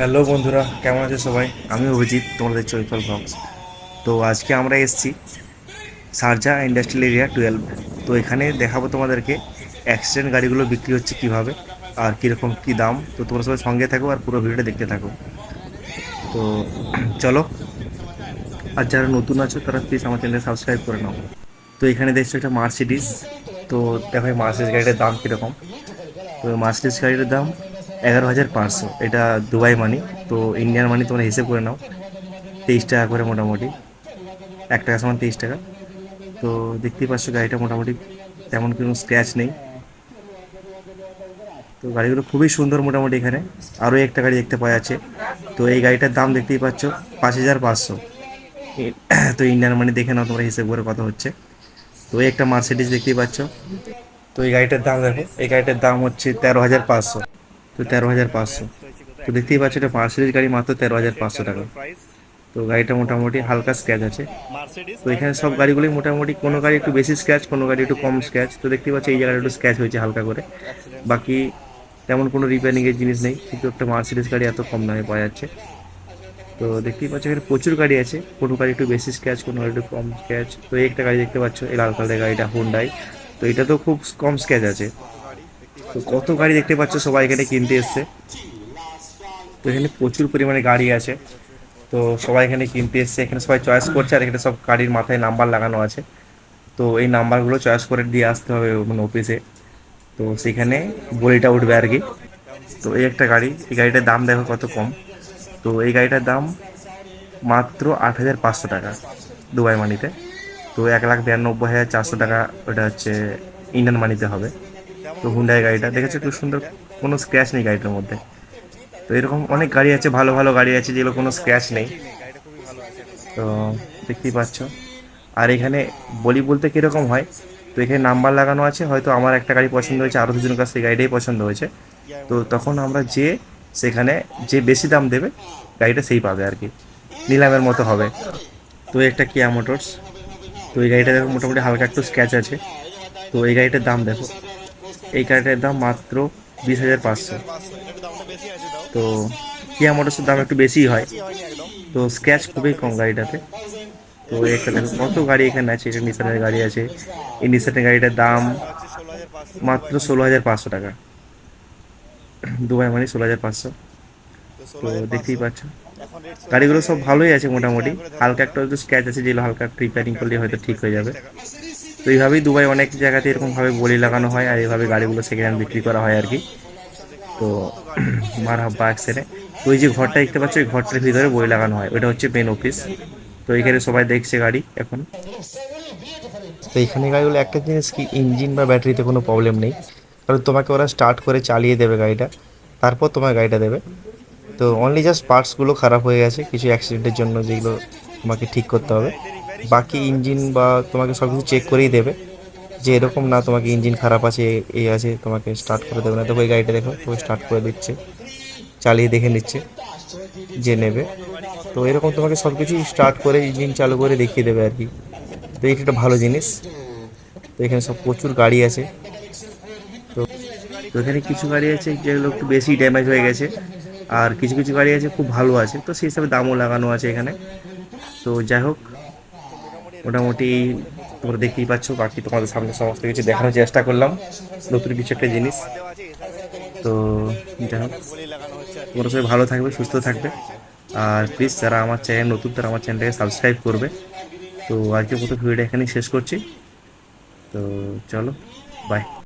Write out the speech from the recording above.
Hello বন্ধুরা, কেমন আছে সবাই? আমি অভিজিৎ, তোমাদের চৈফল ব্লগস তো আজকে আমরা এসেছি সারজা ইন্ডাস্ট্রিয়াল এরিয়া টুয়েলভ তো এখানে দেখাবো তোমাদেরকে অ্যাক্সিডেন্ট গাড়িগুলো বিক্রি হচ্ছে কীভাবে, আর কীরকম কী দাম। তো তোমরা সবাই সঙ্গে থাকো আর পুরো ভিডিওটা দেখতে থাকো। তো চলো, আর যারা নতুন আছো, তারা প্লিজ আমার চ্যানেলে সাবস্ক্রাইব করে নাও। তো এখানে দেখছ একটা মার্সিডিস তো দেখো মার্সিডিস গাড়িটার দাম কীরকম। তো মার্সিডিস গাড়িটার দাম এগারো হাজার পাঁচশো। এটা দুবাই মানি তো ইন্ডিয়ান মানি তোমরা হিসেব করে নাও। তেইশ টাকা করে মোটামুটি। এক টাকা সমান তেইশ টাকা। তো দেখতেই পাচ্ছ গাড়িটা মোটামুটি তেমন কোনো স্ক্র্যাচ নেই। তো গাড়িগুলো খুবই সুন্দর মোটামুটি এখানে। আরও একটা গাড়ি দেখতে পাওয়া যাচ্ছে। তো এই গাড়িটার দাম দেখতেই পাচ্ছ পাঁচ হাজার পাঁচশো। তো ইন্ডিয়ান মানি দেখে নাও তোমরা হিসেব করে কত হচ্ছে। তো একটা মার্সিডিস দেখতেই পাচ্ছ। তো এই গাড়িটার দাম দেখো। এই গাড়িটার দাম হচ্ছে তেরো হাজার পাঁচশো। তো তেরো হাজার পাঁচশো। তো দেখতেই পাচ্ছ এটা মার্সিডিস গাড়ি মাত্র তেরো হাজার পাঁচশো টাকা। তো গাড়িটা মোটামুটি হালকা স্ক্র্যাচ আছে। তো এখানে সব গাড়িগুলোই মোটামুটি কোনো গাড়ি একটু বেশি স্ক্র্যাচ কোনো গাড়ি একটু কম স্ক্র্যাচ তো দেখতেই পাচ্ছ এই জায়গাটা একটু স্ক্র্যাচ হয়েছে হালকা করে। বাকি তেমন কোনো রিপেয়ারিংয়ের জিনিস নেই। কিন্তু একটা মার্সিডিস গাড়ি এত কম দামে পাওয়া যাচ্ছে। তো দেখতেই পাচ্ছ এখানে প্রচুর গাড়ি আছে। কোনো গাড়ি একটু বেশি স্ক্র্যাচ কোনো গাড়ি একটু কম স্ক্র্যাচ তো এই একটা গাড়ি দেখতে পাচ্ছ, এই লাল কালারের গাড়িটা হুন্ডাই তো এটা তো খুব কম স্ক্র্যাচ আছে। তো কত গাড়ি দেখতে পাচ্ছ? সবাই এখানে কিনতে এসছে। তো এখানে প্রচুর পরিমাণে গাড়ি আছে। তো সবাই এখানে কিনতে এসছে। এখানে সবাই চয়েস করছে আর এখানে সব গাড়ির মাথায় নাম্বার লাগানো আছে। তো এই নাম্বারগুলো চয়েস করে দিয়ে আসতে হবে মানে অফিসে তো সেখানে বলিটা উঠবে আর কি। তো এই একটা গাড়ি, এই গাড়িটার দাম দেখো কত কম। তো এই গাড়িটার দাম মাত্র আট হাজার পাঁচশো টাকা দুবাই মানিতে। তো এক লাখ বিরানব্বই হাজার চারশো টাকা ওটা হচ্ছে ইন্ডিয়ান মানিতে হবে। তো হুন্ডাই গাড়িটা। দেখেছ খুব সুন্দর কোনো স্ক্র্যাচ নেই গাড়িটার মধ্যে। তো এরকম অনেক গাড়ি আছে, ভালো ভালো গাড়ি আছে যেগুলো কোনো স্ক্র্যাচ নেই। তো দেখতেই পাচ্ছ। আর এখানে বলি বলতে কীরকম হয়, তো এখানে নাম্বার লাগানো আছে, হয়তো আমার একটা গাড়ি পছন্দ হয়েছে আরও দুজনের কাছে সেই গাড়িটাই পছন্দ হয়েছে। তো তখন আমরা যে সেখানে যে বেশি দাম দেবে, গাড়িটা সেই পাবে আর কি। নিলামের মতো হবে। তো একটা কিয়া মোটরস তো এই গাড়িটা দেখো মোটামুটি হালকা একটু স্ক্র্যাচ আছে। তো এই গাড়িটার দাম দেখো। এই গাড়িটার দাম মাত্র বিশ হাজার পাঁচশো। তো কিয়া মোটরসের দাম একটু বেশিই হয়। তো স্ক্র্যাচ খুবই কম গাড়িটাতে। তো এখানে কত গাড়ি এখানে আছে? এটা নিসানের গাড়ি আছে। এই নিসানের গাড়িটার দাম মাত্র ষোলো হাজার পাঁচশো টাকা। দুবাই মানে ষোলো হাজার পাঁচশো। তো দেখতেই পাচ্ছ। গাড়িগুলো সব ভালোই আছে মোটামুটি। হালকা একটা স্ক্র্যাচ আছে, যেগুলো হালকা রিপেয়ারিং করলে হয়তো ঠিক হয়ে যাবে। তো এইভাবেই দুবাই অনেক জায়গাতে এরকমভাবে বলি লাগানো হয় আর এইভাবে গাড়িগুলো সেকেন্ড হ্যান্ড বিক্রি করা হয় আর কি। তো মার হাব্বা অ্যাক্সিডেন্ট তো ওই যে ঘরটা দেখতে পাচ্ছ, ওই ঘরটার ভিতরে বই লাগানো হয়। ওইটা হচ্ছে মেন অফিস তো এখানে সবাই দেখছে গাড়ি এখন। তো এখানে গাড়িগুলো, একটা জিনিস কি ইঞ্জিন বা ব্যাটারিতে কোনো প্রবলেম নেই। কারণ তোমাকে ওরা স্টার্ট করে চালিয়ে দেবে গাড়িটা। তারপর তোমার গাড়িটা দেবে। তো অনলি জাস্ট পার্টসগুলো খারাপ হয়ে গেছে। কিছু অ্যাক্সিডেন্টের জন্য যেগুলো তোমাকে ঠিক করতে হবে। বাকি ইঞ্জিন বা তোমাকে সব কিছু চেক করেই দেবে। যে এরকম না তোমাকে ইঞ্জিন খারাপ আছে এই আছে, তোমাকে স্টার্ট করে দেবে না। তো ওই গাড়িটা দেখো তো স্টার্ট করে দিচ্ছে, চালিয়ে দেখে নিচ্ছে, যে নেবে। তো এরকম তোমাকে সব কিছুই স্টার্ট করে ইঞ্জিন চালু করে দেখিয়ে দেবে আর কি। তো এইটা একটা ভালো জিনিস। তো এখানে সব প্রচুর গাড়ি আছে। তো তো এখানে কিছু গাড়ি আছে যেগুলো একটু বেশি ড্যামেজ হয়ে গেছে। আর কিছু কিছু গাড়ি আছে খুব ভালো আছে। তো সেই হিসাবে দামও লাগানো আছে এখানে। তো যাই হোক মোটামুটি তোমরা দেখতেই পাচ্ছ, বাকি তোমাদের সামনে সমস্ত কিছু দেখানোর চেষ্টা করলাম। নতুন কিছু একটা জিনিস। তো যাই হোক, তোমরা সবাই ভালো থাকবে, সুস্থ থাকবে। আর প্লিজ যারা আমার চ্যানেল নতুন, তারা আমার চ্যানেলটাকে সাবস্ক্রাইব করবে। তো আজকের মতো ভিডিওটা এখানেই শেষ করছি। তো চলো বাই